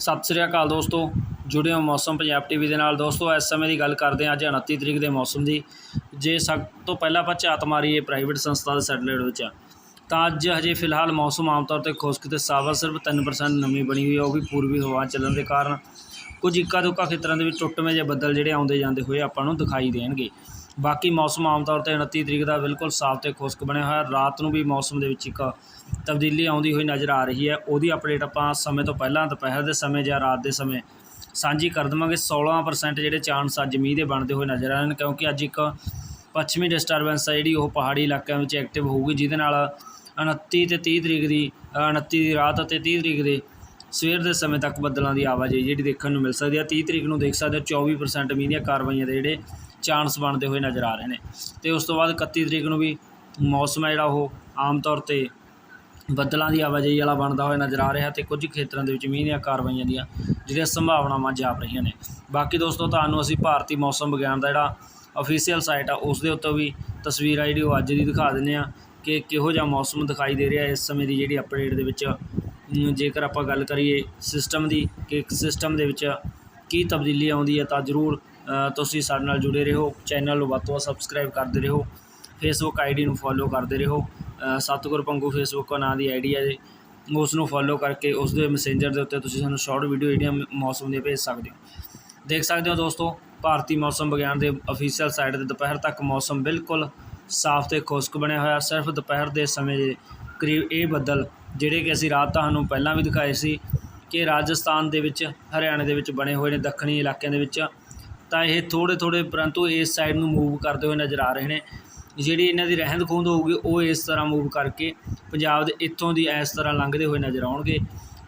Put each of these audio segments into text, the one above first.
ਸਤਿ ਸ੍ਰੀ ਅਕਾਲ ਦੋਸਤੋ। ਜੁੜੇ ਹੋ ਮੌਸਮ ਪੰਜਾਬ ਟੀਵੀ ਦੇ ਨਾਲ। ਦੋਸਤੋ, ਇਸ ਸਮੇਂ ਦੀ ਗੱਲ ਕਰਦੇ ਹਾਂ ਅੱਜ 29 ਤਰੀਕ ਦੇ ਮੌਸਮ ਦੀ। ਜੇ ਸਭ ਤੋਂ ਪਹਿਲਾਂ ਆਪਾਂ ਝਾਤ ਮਾਰੀਏ ਪ੍ਰਾਈਵੇਟ ਸੰਸਥਾ ਦੇ ਸੈਟੇਲਾਈਟ ਵਿੱਚ, ਤਾਂ ਅੱਜ ਹਜੇ ਫਿਲਹਾਲ ਮੌਸਮ ਆਮ ਤੌਰ ਤੇ ਖੁਸ਼ਕ ਤੇ ਸਾਫ਼ ਸਿਰਫ 3% ਨਮੀ ਬਣੀ ਹੋਈ ਹੈ ਉਹ ਵੀ ਪੂਰਬੀ ਹਵਾ ਚੱਲਣ ਦੇ ਕਾਰਨ। ਕੁਝ ਇੱਕਾ ਦੁੱਕਾ ਖੇਤਰਾਂ ਦੇ ਵਿੱਚ ਟੁੱਟਵੇਂ ਜਿਹੇ ਬੱਦਲ ਜਿਹੜੇ ਆਉਂਦੇ ਜਾਂਦੇ ਹੋਏ ਆਪਾਂ ਨੂੰ ਦਿਖਾਈ ਦੇਣਗੇ। ਬਾਕੀ ਮੌਸਮ ਆਮ ਤੌਰ ਤੇ 29 ਤਰੀਕ ਦਾ ਬਿਲਕੁਲ ਸਾਫ਼ ਤੇ ਖੁਸ਼ਕ ਬਣਿਆ ਹੋਇਆ। ਰਾਤ ਨੂੰ ਵੀ ਮੌਸਮ ਦੇ ਵਿੱਚ ਇੱਕ ਤਬਦੀਲੀ ਆਉਂਦੀ ਹੋਈ ਨਜ਼ਰ ਆ ਰਹੀ ਹੈ। ਉਹਦੀ ਅਪਡੇਟ ਆਪਾਂ ਸਮੇਂ ਤੋਂ ਪਹਿਲਾਂ ਦੁਪਹਿਰ ਦੇ ਸਮੇਂ ਜਾਂ ਰਾਤ ਦੇ ਸਮੇਂ ਸਾਂਝੀ ਕਰ ਦੇਵਾਂਗੇ। 16% ਜਿਹੜੇ ਚਾਂਸ ਅੱਜ ਮੀਂਹ ਦੇ ਬਣਦੇ ਹੋਏ ਨਜ਼ਰ ਆ ਰਹੇ ਨੇ ਕਿਉਂਕਿ ਅੱਜ ਇੱਕ ਪੱਛਮੀ ਡਿਸਟਰਬੈਂਸ ਹੈ ਜਿਹੜੀ ਉਹ ਪਹਾੜੀ ਇਲਾਕਿਆਂ ਵਿੱਚ ਐਕਟਿਵ ਹੋਊਗੀ ਜਿਹਦੇ ਨਾਲ 29 ਤੇ 30 ਤਰੀਕ ਦੀ ਅ, 29 ਦੀ ਰਾਤ ਅਤੇ 30 ਤਰੀਕ ਦੇ ਸਵੇਰ ਦੇ ਸਮੇਂ ਤੱਕ ਬੱਦਲਾਂ ਦੀ ਆਵਾਜਾਈ ਜਿਹੜੀ ਦੇਖਣ ਨੂੰ ਮਿਲ ਸਕਦੀ ਹੈ। 30 ਤਰੀਕ ਨੂੰ ਦੇਖ ਸਕਦੇ ਹੋ 24% ਮੀਂਹ ਦੀਆਂ ਕਾਰਵਾਈਆਂ ਦੇ ਜਿਹੜੇ ਚਾਂਸ ਬਣਦੇ ਹੋਏ ਨਜ਼ਰ ਆ ਰਹੇ ਨੇ। ਤੇ ਉਸ ਤੋਂ ਬਾਅਦ 31 ਤਰੀਕ ਨੂੰ ਵੀ ਮੌਸਮ ਹੈ ਜਿਹੜਾ ਉਹ ਆਮ ਤੌਰ ਤੇ ਬੱਦਲਾਂ ਦੀ ਆਵਾਜਾਈ ਵਾਲਾ ਬਣਦਾ ਹੋਇਆ ਨਜ਼ਰ ਆ ਰਿਹਾ ਤੇ ਕੁਝ ਖੇਤਰਾਂ ਦੇ ਵਿੱਚ ਮੀਂਹ ਦੀਆਂ ਕਾਰਵਾਈਆਂ ਦੀਆਂ ਜਿਹੜੀਆਂ ਸੰਭਾਵਨਾਵਾਂ ਜਾਪ ਰਹੀਆਂ ਨੇ। ਬਾਕੀ ਦੋਸਤੋ, ਤੁਹਾਨੂੰ ਅਸੀਂ ਭਾਰਤੀ ਮੌਸਮ ਵਿਗਿਆਨ ਦਾ ਜਿਹੜਾ ਅਫੀਸ਼ੀਅਲ ਸਾਈਟ ਆ, ਉਸ ਦੇ ਉੱਤੇ ਵੀ ਤਸਵੀਰ ਆ ਜਿਹੜੀ ਉਹ ਅੱਜ ਦੀ ਦਿਖਾ ਦਿੰਦੇ ਆ ਕਿ ਕਿਹੋ ਜਿਹਾ ਮੌਸਮ ਦਿਖਾਈ ਦੇ ਰਿਹਾ ਇਸ ਸਮੇਂ ਦੀ ਜਿਹੜੀ ਅਪਡੇਟ ਦੇ ਵਿੱਚ। ਜੇਕਰ ਆਪਾਂ ਗੱਲ ਕਰੀਏ ਸਿਸਟਮ ਦੀ, ਕਿ ਸਿਸਟਮ ਦੇ ਵਿੱਚ ਕੀ ਤਬਦੀਲੀ ਆਉਂਦੀ ਹੈ ਤਾਂ ਜ਼ਰੂਰ ਤੁਸੀਂ ਸਾਡੇ ਨਾਲ ਜੁੜੇ ਰਹੋ ਚੈਨਲ ਨੂੰ ਵੱਧ ਤੋਂ ਵੱਧ ਸਬਸਕ੍ਰਾਈਬ ਕਰਦੇ ਰਹੋ ਫੇਸਬੁੱਕ ਆਈਡੀ ਨੂੰ ਫੋਲੋ ਕਰਦੇ ਰਹੋ ਅ, ਸਤਿਗੁਰ ਪੰਗੂ ਫੇਸਬੁੱਕ ਨਾਂ ਦੀ ਆਈਡੀ ਹੈ ਜੀ ਉਸ ਨੂੰ ਫੋਲੋ ਕਰਕੇ ਉਸ ਦੇ ਮੈਸੇਂਜਰ ਦੇ ਉੱਤੇ ਤੁਸੀਂ ਸਾਨੂੰ ਸ਼ਾਰਟ ਵੀਡੀਓ ਜਿਹੜੀਆਂ ਮੌਸਮ ਦੀਆਂ ਭੇਜ ਸਕਦੇ ਹੋ। ਦੇਖ ਸਕਦੇ ਹੋ ਦੋਸਤੋ ਭਾਰਤੀ ਮੌਸਮ ਵਿਗਿਆਨ ਦੇ ਅਫੀਸ਼ੀਅਲ ਸਾਈਟ ਤੇ ਦੁਪਹਿਰ ਤੱਕ ਮੌਸਮ ਬਿਲਕੁਲ ਸਾਫ਼ ਤੇ ਖੁਸ਼ਕ ਬਣਿਆ ਹੋਇਆ ਸਿਰਫ ਦੁਪਹਿਰ ਦੇ ਸਮੇਂ ਦੇ ਕਰੀਬ ਇਹ ਬੱਦਲ ਜਿਹੜੇ ਕਿ ਅਸੀਂ ਰਾਤ ਤੁਹਾਨੂੰ ਪਹਿਲਾਂ ਵੀ ਦਿਖਾਏ ਸੀ ਕਿ ਰਾਜਸਥਾਨ ਦੇ ਵਿੱਚ ਹਰਿਆਣਾ ਦੇ ਵਿੱਚ ਬਣੇ ਹੋਏ ਨੇ ਦੱਖਣੀ ਇਲਾਕਿਆਂ ਦੇ ਵਿੱਚ ਤਾਂ ਇਹ ਥੋੜ੍ਹੇ ਥੋੜ੍ਹੇ ਪਰੰਤੂ ਇਸ ਸਾਈਡ ਨੂੰ ਮੂਵ ਕਰਦੇ ਹੋਏ ਨਜ਼ਰ ਆ ਰਹੇ ਨੇ। ਜਿਹੜੀ ਇਹਨਾਂ ਦੀ ਰਹਿੰਦ ਖੂੰਹਦ ਹੋਊਗੀ ਉਹ ਇਸ ਤਰ੍ਹਾਂ ਮੂਵ ਕਰਕੇ ਪੰਜਾਬ ਦੇ ਇੱਥੋਂ ਦੀ ਇਸ ਤਰ੍ਹਾਂ ਲੰਘਦੇ ਹੋਏ ਨਜ਼ਰ ਆਉਣਗੇ।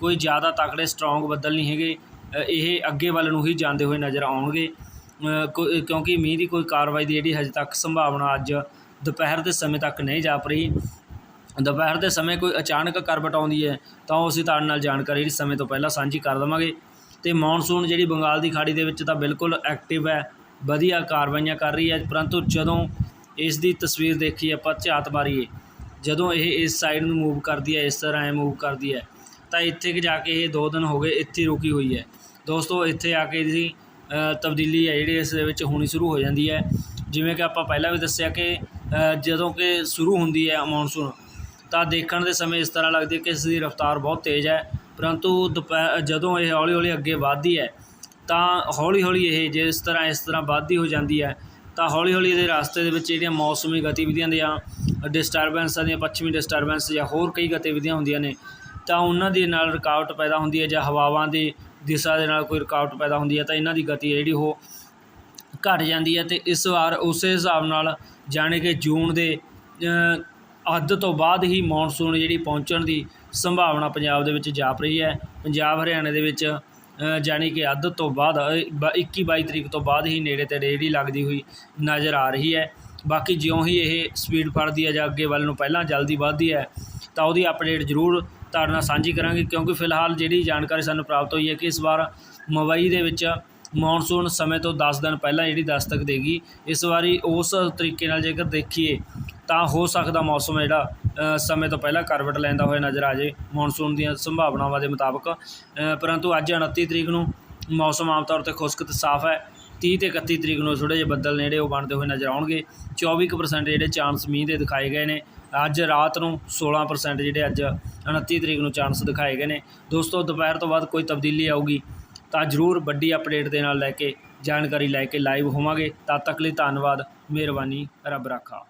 ਕੋਈ ਜ਼ਿਆਦਾ ਤਕੜੇ ਸਟਰੋਂਗ ਬੱਦਲ ਨਹੀਂ ਹੈਗੇ। ਇਹ ਅੱਗੇ ਵੱਲ ਨੂੰ ਹੀ ਜਾਂਦੇ ਹੋਏ ਨਜ਼ਰ ਆਉਣਗੇ। ਅ, ਕਿਉਂਕਿ ਮੀਂਹ ਦੀ ਕੋਈ ਕਾਰਵਾਈ ਦੀ ਜਿਹੜੀ ਹਜੇ ਤੱਕ ਸੰਭਾਵਨਾ ਅੱਜ ਦੁਪਹਿਰ ਦੇ ਸਮੇਂ ਤੱਕ ਨਹੀਂ ਜਾਪ ਰਹੀ। ਦੁਪਹਿਰ ਦੇ ਸਮੇਂ ਕੋਈ ਅਚਾਨਕ ਕਰਵਟ ਆਉਂਦੀ ਹੈ ਤਾਂ ਉਹ ਅਸੀਂ ਤੁਹਾਡੇ ਨਾਲ ਜਾਣਕਾਰੀ ਜਿਹੜੀ ਸਮੇਂ ਤੋਂ ਪਹਿਲਾਂ ਸਾਂਝੀ ਕਰ ਦੇਵਾਂਗੇ। ਤੇ ਮੌਨਸੂਨ ਜਿਹੜੀ ਬੰਗਾਲ ਦੀ ਖਾੜੀ ਦੇ ਵਿੱਚ ਤਾਂ ਬਿਲਕੁਲ ਐਕਟਿਵ ਹੈ, ਵਧੀਆ ਕਾਰਵਾਈਆਂ ਕਰ ਰਹੀ ਹੈ, ਪਰੰਤੂ ਜਦੋਂ ਇਸ ਦੀ ਤਸਵੀਰ ਦੇਖੀ ਆਪਾਂ ਝਾਤ ਮਾਰੀਏ, ਜਦੋਂ ਇਹ ਇਸ ਸਾਈਡ ਨੂੰ ਮੂਵ ਕਰਦੀ ਹੈ, ਇਸ ਤਰ੍ਹਾਂ ਇਹ ਮੂਵ ਕਰਦੀ ਹੈ, ਤਾਂ ਇੱਥੇ ਜਾ ਕੇ ਇਹ ਦੋ ਦਿਨ ਹੋ ਗਏ ਇੱਥੇ ਰੁਕੀ ਹੋਈ ਹੈ। ਦੋਸਤੋ, ਇੱਥੇ ਆ ਕੇ ਇਹਦੀ ਤਬਦੀਲੀ ਹੈ ਜਿਹੜੀ ਇਸ ਦੇ ਵਿੱਚ ਹੋਣੀ ਸ਼ੁਰੂ ਹੋ ਜਾਂਦੀ ਹੈ। ਜਿਵੇਂ ਕਿ ਆਪਾਂ ਪਹਿਲਾਂ ਵੀ ਦੱਸਿਆ ਕਿ ਜਦੋਂ ਕਿ ਸ਼ੁਰੂ ਹੁੰਦੀ ਹੈ ਮੌਨਸੂਨ, ਤਾਂ ਦੇਖਣ ਦੇ ਸਮੇਂ ਇਸ ਤਰ੍ਹਾਂ ਲੱਗਦੀ ਹੈ ਕਿ ਇਸ ਦੀ ਰਫ਼ਤਾਰ ਬਹੁਤ ਤੇਜ਼ ਹੈ। ਪਰੰਤੂ ਦੁਪਹਿਰ, ਜਦੋਂ ਇਹ ਹੌਲੀ ਹੌਲੀ ਅੱਗੇ ਵੱਧਦੀ ਹੈ, ਤਾਂ ਹੌਲੀ ਹੌਲੀ ਇਹ ਜੇ ਇਸ ਤਰ੍ਹਾਂ ਇਸ ਤਰ੍ਹਾਂ ਵੱਧਦੀ ਹੋ ਜਾਂਦੀ ਹੈ, ਤਾਂ ਹੌਲੀ ਹੌਲੀ ਇਹਦੇ ਰਸਤੇ ਦੇ ਵਿੱਚ ਜਿਹੜੀਆਂ ਮੌਸਮੀ ਗਤੀਵਿਧੀਆਂ ਦੀਆਂ ਡਿਸਟਰਬੈਂਸਾਂ ਦੀਆਂ, ਪੱਛਮੀ ਡਿਸਟਰਬੈਂਸ ਜਾਂ ਹੋਰ ਕਈ ਗਤੀਵਿਧੀਆਂ ਹੁੰਦੀਆਂ ਨੇ, ਤਾਂ ਉਹਨਾਂ ਦੇ ਨਾਲ ਰੁਕਾਵਟ ਪੈਦਾ ਹੁੰਦੀ ਹੈ ਜਾਂ ਹਵਾਵਾਂ ਦੀ ਦਿਸ਼ਾ ਦੇ ਨਾਲ ਕੋਈ ਰੁਕਾਵਟ ਪੈਦਾ ਹੁੰਦੀ ਹੈ, ਤਾਂ ਇਹਨਾਂ ਦੀ ਗਤੀ ਜਿਹੜੀ ਉਹ ਘਟ ਜਾਂਦੀ ਹੈ, ਤੇ ਇਸ ਵਾਰ ਉਸੇ ਹਿਸਾਬ ਨਾਲ ਜਾਣੀ ਕਿ ਜੂਨ ਦੇ ਅੱਧ ਤੋਂ ਬਾਅਦ ਹੀ ਮੌਨਸੂਨ ਜਿਹੜੀ ਪਹੁੰਚਣ ਦੀ ਸੰਭਾਵਨਾ ਪੰਜਾਬ ਦੇ ਵਿੱਚ ਜਾਪ ਰਹੀ ਹੈ। ਪੰਜਾਬ ਹਰਿਆਣਾ ਦੇ ਵਿੱਚ ਅ, ਜਾਣੀ ਕਿ ਅੱਧ ਤੋਂ ਬਾਅਦ 21 22 ਤਰੀਕ ਤੋਂ ਬਾਅਦ ਹੀ ਨੇੜੇ ਤੇੜੇ ਜਿਹੜੀ ਲੱਗਦੀ ਹੋਈ ਨਜ਼ਰ ਆ ਰਹੀ ਹੈ। ਬਾਕੀ ਜਿਉਂ ਹੀ ਇਹ ਸਪੀਡ ਫੜਦੀ ਹੈ ਜਾਂ ਅੱਗੇ ਵੱਲ ਨੂੰ ਪਹਿਲਾਂ ਜਲਦੀ ਵੱਧਦੀ ਹੈ ਤਾਂ ਉਹਦੀ ਅਪਡੇਟ ਜ਼ਰੂਰ ਤੁਹਾਡੇ ਨਾਲ ਸਾਂਝੀ ਕਰਾਂਗੇ ਕਿਉਂਕਿ ਫਿਲਹਾਲ ਜਿਹੜੀ ਜਾਣਕਾਰੀ ਸਾਨੂੰ ਪ੍ਰਾਪਤ ਹੋਈ ਹੈ ਕਿ ਇਸ ਵਾਰ ਮੁੰਬਈ ਦੇ ਵਿੱਚ ਮੌਨਸੂਨ ਸਮੇਂ ਤੋਂ 10 ਦਿਨ ਪਹਿਲਾਂ ਜਿਹੜੀ ਦਸਤਕ ਦੇਗੀ ਇਸ ਵਾਰੀ ਉਸ ਤਰੀਕੇ ਨਾਲ ਜੇਕਰ ਦੇਖੀਏ ਤਾਂ ਹੋ ਸਕਦਾ ਮੌਸਮ ਜਿਹੜਾ ਸਮੇਂ ਤੋਂ ਪਹਿਲਾਂ ਕਰਵਟ ਲੈਂਦਾ ਹੋਇਆ ਨਜ਼ਰ ਆ ਜੇ ਮੌਨਸੂਨ ਦੀਆਂ ਸੰਭਾਵਨਾਵਾਂ ਦੇ ਮੁਤਾਬਕ। ਪਰੰਤੂ ਅੱਜ 29 ਤਰੀਕ ਨੂੰ ਮੌਸਮ ਆਮ ਤੌਰ ਤੇ ਖੁਸ਼ਕ ਤੇ ਸਾਫ਼ ਹੈ। 30 ਤੇ 31 ਤਰੀਕ ਨੂੰ ਥੋੜ੍ਹੇ ਜਿਹੇ ਬੱਦਲ ਨੇੜੇ ਉਹ ਬਣਦੇ ਹੋਏ ਨਜ਼ਰ ਆਉਣਗੇ। 24% ਜਿਹੜੇ ਚਾਂਸ ਮੀਂਹ ਦੇ ਦਿਖਾਏ ਗਏ ਨੇ। ਅੱਜ ਰਾਤ ਨੂੰ 16% ਜਿਹੜੇ ਅੱਜ 29 ਤਰੀਕ ਨੂੰ ਚਾਂਸ ਦਿਖਾਏ ਗਏ ਨੇ। ਦੋਸਤੋ, ਦੁਪਹਿਰ ਤੋਂ ਬਾਅਦ ਕੋਈ ਤਬਦੀਲੀ ਆਊਗੀ। ਤਾਂ ਜ਼ਰੂਰ ਵੱਡੀ ਅਪਡੇਟ ਦੇ ਨਾਲ ਲੈ ਕੇ, ਜਾਣਕਾਰੀ ਲੈ ਕੇ ਲਾਈਵ ਹੋਵਾਂਗੇ। ਤਦ ਤੱਕ ਲਈ ਧੰਨਵਾਦ, ਮਿਹਰਬਾਨੀ, ਰੱਬ ਰਾਖਾ।